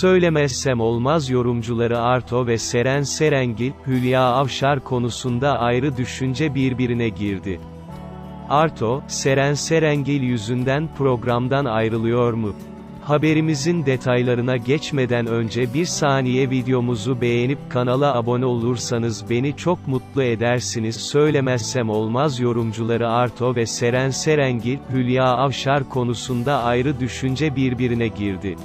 Söylemezsem olmaz yorumcuları Arto ve Seren Serengil, Hülya Avşar konusunda ayrı düşünce birbirine girdi. Arto, Seren Serengil yüzünden programdan ayrılıyor mu? Haberimizin detaylarına geçmeden önce bir saniye videomuzu beğenip kanala abone olursanız beni çok mutlu edersiniz. Söylemezsem olmaz yorumcuları Arto ve Seren Serengil, Hülya Avşar konusunda ayrı düşünce birbirine girdi.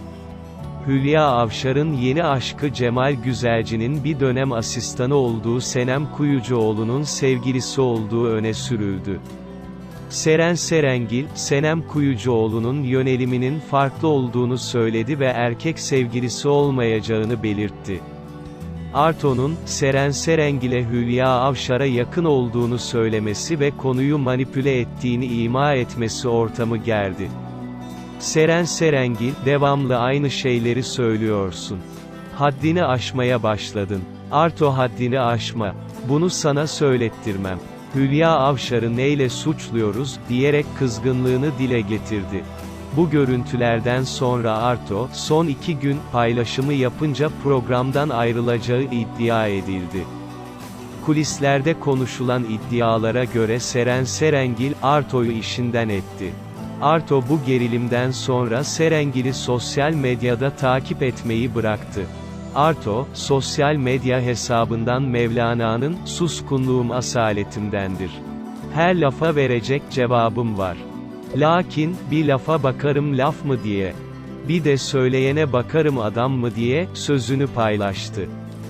Hülya Avşar'ın yeni aşkı Cemal Güzelci'nin bir dönem asistanı olduğu Senem Kuyucuoğlu'nun sevgilisi olduğu öne sürüldü. Seren Serengil, Senem Kuyucuoğlu'nun yöneliminin farklı olduğunu söyledi ve erkek sevgilisi olmayacağını belirtti. Arto'nun, Seren Serengil'e Hülya Avşar'a yakın olduğunu söylemesi ve konuyu manipüle ettiğini ima etmesi ortamı gerdi. Seren Serengil, devamlı aynı şeyleri söylüyorsun. Haddini aşmaya başladın. Arto haddini aşma. Bunu sana söylettirmem. Hülya Avşar'ı neyle suçluyoruz, diyerek kızgınlığını dile getirdi. Bu görüntülerden sonra Arto, son iki gün, paylaşımı yapınca programdan ayrılacağı iddia edildi. Kulislerde konuşulan iddialara göre Seren Serengil, Arto'yu işinden etti. Arto bu gerilimden sonra Serengil'i sosyal medyada takip etmeyi bıraktı. Arto, sosyal medya hesabından Mevlana'nın, suskunluğum asaletimdendir. Her lafa verecek cevabım var. Lakin, bir lafa bakarım laf mı diye. Bir de söyleyene bakarım adam mı diye, sözünü paylaştı.